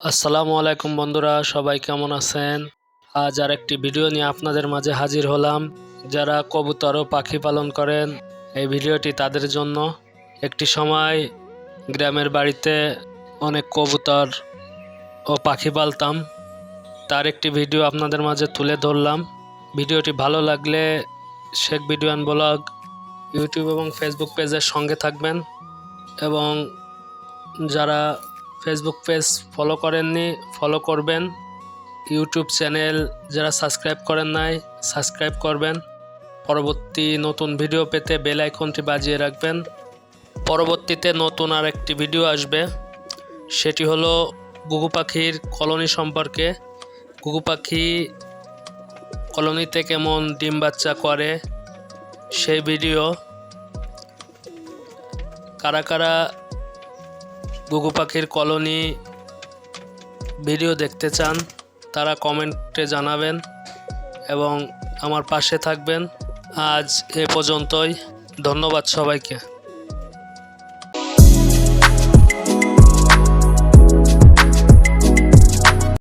আসসালামু আলাইকুম বন্ধুরা, সবাই কেমন আছেন? আজ আর একটি ভিডিও নিয়ে আপনাদের মাঝে হাজির হলাম। যারা কবুতর ও পাখি পালন করেন, এই ভিডিওটি তাদের জন্য। একটি সময় গ্রামের বাড়িতে অনেক কবুতর ও পাখি পালতাম। তার একটি ভিডিও আপনাদের মাঝে তুলে ধরলাম। ভিডিওটি ভালো লাগলে শেখ ভিডিওয়ান ব্লগ, ইউটিউব এবং ফেসবুক পেজের সঙ্গে থাকবেন। এবং যারা ফেসবুক পেজ ফলো করেননি ফলো করবেন। ইউটিউব চ্যানেল যারা সাবস্ক্রাইব করেন নাই সাবস্ক্রাইব করবেন। পরবর্তী নতুন ভিডিও পেতে বেল আইকনটি বাজিয়ে রাখবেন। পরবর্তীতে নতুন আর একটি ভিডিও আসবে। সেটি হলো গুগু পাখির কলোনি সম্পর্কে। গুগু পাখি কলোনিতে কেমন ডিম বাচ্চা করে, সেই ভিডিও কারা কারা গুগু পাখির কলোনি ভিডিও দেখতে চান, তারা কমেন্টে জানাবেন এবং আমার পাশে থাকবেন। আজ এ পর্যন্তই। ধন্যবাদ সবাইকে।